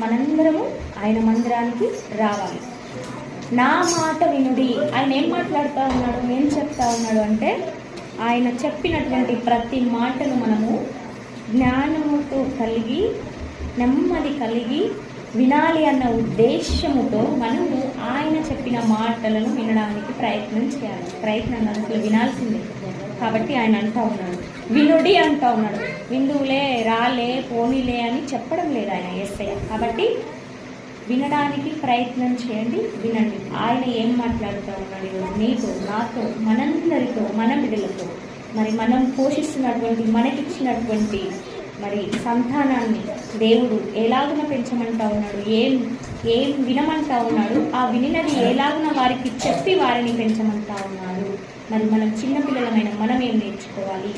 మనందరము ఆయన మందిరానికి రావాలి. నా మాట వినుడి. ఆయన ఏం మాట్లాడుతూ ఉన్నాడు? ఏం చెప్తా ఉన్నాడు అంటే ఆయన చెప్పినటువంటి ప్రతి మాటను మనము జ్ఞానముతో కలిగి నెమ్మది కలిగి వినాలి అన్న ఉద్దేశముతో మనము ఆయన చెప్పిన మాటలను వినడానికి ప్రయత్నం చేయాలి. ప్రయత్నం కాదు, అసలు వినాల్సిందే. కాబట్టి ఆయన అంటా ఉన్నాడు. వినుడి అంటా ఉన్నాడు. విందువులే రాలే పోనీలే అని చెప్పడం లేదు ఆయన ఎస్ఐ కాబట్టి వినడానికి ప్రయత్నం చేయండి వినండి. ఆయన ఏం మాట్లాడుతూ ఉన్నాడు నీతో నాతో మనందరితో మన బిడ్డలతో. మరి మనం పోషిస్తున్నటువంటి మనకిచ్చినటువంటి మరి సంతానాన్ని దేవుడు ఎలాగున పెంచమంటా ఉన్నాడు? ఏం ఏం వినమంటా ఉన్నాడు? ఆ వినినది ఎలాగున వారికి చెప్పి వారిని పెంచమంటా ఉన్నాడు? మరి మనం చిన్నపిల్లలమైన మనం ఏం నేర్చుకోవాలి?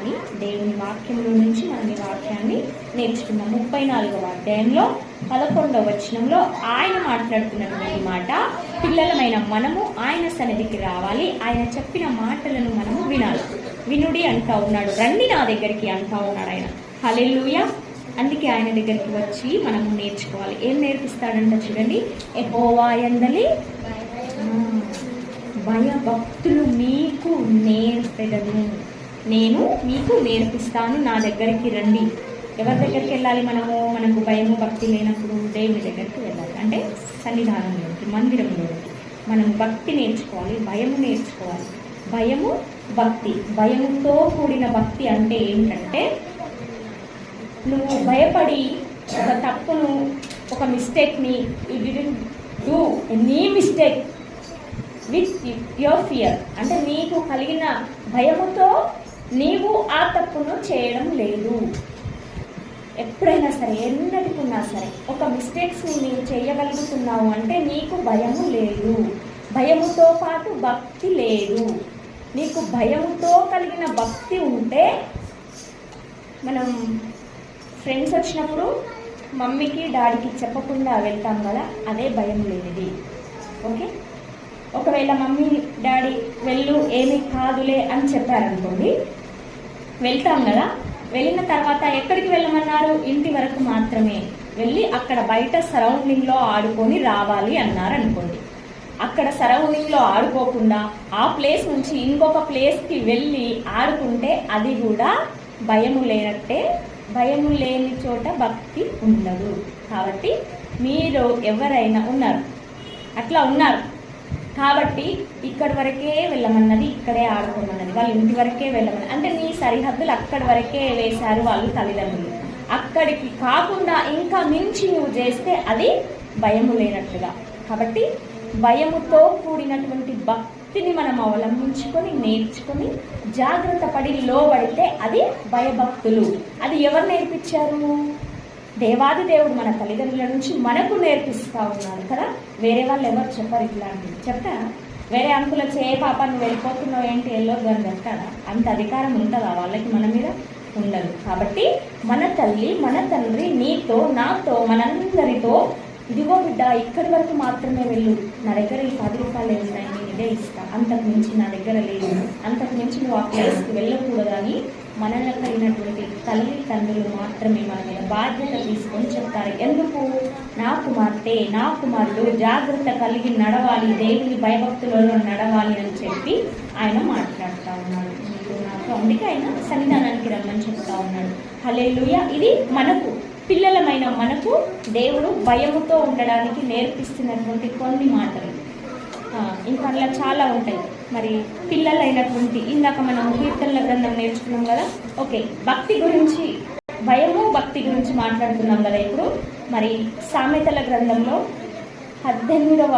అని దేవుని వాక్యంలో నుంచి మనం ఈ వాక్యాన్ని నేర్చుకున్నాం ముప్పై నాలుగవ అధ్యాయంలో పదకొండవ వచనంలో ఆయన మాట్లాడుతున్నటువంటి మాట పిల్లలమైన మనము ఆయన సన్నిధికి రావాలి. ఆయన చెప్పిన మాటలను మనము వినాలి. వినుడి అంటా ఉన్నాడు రండి నా దగ్గరికి అంటా ఉన్నాడు ఆయన. హలెల్లుయ. అందుకే ఆయన దగ్గరికి వచ్చి మనము నేర్చుకోవాలి. ఏం నేర్పిస్తాడంట చూడండి. ఎహోవాయందలి భయభక్తులు మీకు నేర్పెదను. నేను మీకు నేర్పిస్తాను నా దగ్గరికి రండి. ఎవరి దగ్గరికి వెళ్ళాలి మనము? మనకు భయము భక్తి లేనప్పుడు దేవుని దగ్గరికి వెళ్ళాలి. అంటే సన్నిధానంలోకి మందిరంలోకి. మనము భక్తి నేర్చుకోవాలి భయము నేర్చుకోవాలి. భయము భక్తి. భయముతో కూడిన భక్తి అంటే ఏంటంటే నువ్వు భయపడి ఒక తప్పును ఒక మిస్టేక్ని you didn't do any mistake with your fear అంటే నీకు కలిగిన భయముతో నీవు ఆ తప్పును చేయడం లేదు. ఎప్పుడైనా సరే ఎన్నటికున్నా సరే ఒక మిస్టేక్స్ని నీవు చేయగలుగుతున్నావు అంటే నీకు భయము లేదు. భయముతో పాటు భక్తి లేదు. నీకు భయముతో కలిగిన భక్తి ఉంటే మనం ఫ్రెండ్స్ వచ్చినప్పుడు మమ్మీకి డాడీకి చెప్పకుండా వెళ్తాం కదా అదే భయం లేనిది. ఓకే? ఒకవేళ మమ్మీ డాడీ వెళ్ళు ఏమీ కాదులే అని చెప్పారనుకోండి వెళ్తాం కదా? వెళ్ళిన తర్వాత ఎక్కడికి వెళ్ళమన్నారు? ఇంటి వరకు మాత్రమే. వెళ్ళి అక్కడ బయట సరౌండింగ్లో ఆడుకొని రావాలి అన్నారు అనుకోండి. అక్కడ సరౌండింగ్లో ఆడుకోకుండా ఆ ప్లేస్ నుంచి ఇంకొక ప్లేస్కి వెళ్ళి ఆడుకుంటే అది కూడా భయము లేనట్టే భయము లేని చోట భక్తి ఉండదు. కాబట్టి మీరు ఎవరైనా ఉన్నారు. అట్లా ఉన్నారు. కాబట్టి ఇక్కడి వరకే వెళ్ళమన్నది ఇక్కడే ఆడుకోమన్నది వాళ్ళ ఇంటి వరకే వెళ్ళమన్నది. అంటే నీ సరిహద్దులు అక్కడి వరకే వేశారు వాళ్ళు తల్లిదండ్రులు. అక్కడికి కాకుండా ఇంకా మించి నువ్వు చేస్తే అది భయము లేనట్టుగా కాబట్టి భయముతో కూడినటువంటి భక్తిని మనం అవలంబించుకొని నేర్చుకొని జాగ్రత్త పడి లోబడితే అది భయభక్తులు. అది ఎవరు నేర్పించారు? దేవాది దేవుడు మన తల్లిదండ్రుల నుంచి మనకు నేర్పిస్తూ ఉన్నాడు కదా? వేరే వాళ్ళు ఎవరు చెప్పరు ఇట్లాంటివి. చెప్తారా వేరే అంకుల చే పాప నువ్వు వెళ్ళిపోతున్నావు ఏంటి? వెళ్ళొద్దు అని చెప్తారా అంత అధికారం ఉంటుందా వాళ్ళకి మన మీద ఉండదు. కాబట్టి మన తల్లి మన తండ్రి నీతో నాతో మనందరితో ఇదిగో బిడ్డ ఇక్కడి వరకు మాత్రమే వెళ్ళు. నా దగ్గర ఈ పది రూపాయలు ఉన్నాయి నేను ఇదే ఇస్తా. అంతకు మించి నా దగ్గర లేదు. అంతకు మించి నువ్వు ఆ ప్లేస్కి వెళ్ళకూడదు అని మనలో కలిగినటువంటి తల్లి తండ్రులు మాత్రమే మన మీద బాధ్యత తీసుకొని చెప్తారు. ఎందుకు? నా కుమార్తె నా కుమారుడు జాగ్రత్త కలిగి నడవాలి దేవుని భయభక్తులలో నడవాలి అని చెప్పి ఆయన మాట్లాడుతూ ఉన్నాడు. నాకు అందుకే ఆయన సన్నిధానానికి రమ్మని చెప్తా ఉన్నాడు. హల్లెలూయ! ఇది మనకు పిల్లలమైన మనకు దేవుడు భయముతో ఉండడానికి నేర్పిస్తున్నటువంటి కొన్ని మాటలు. ఇంకా అలా చాలా ఉంటాయి. మరి పిల్లలైనటువంటి ఇందాక మనం కీర్తనల గ్రంథం నేర్చుకున్నాం కదా? ఓకే భక్తి గురించి భయము భక్తి గురించి మాట్లాడుతున్నాం కదా ఇప్పుడు? మరి సామెతల గ్రంథంలో పద్దెనిమిదవ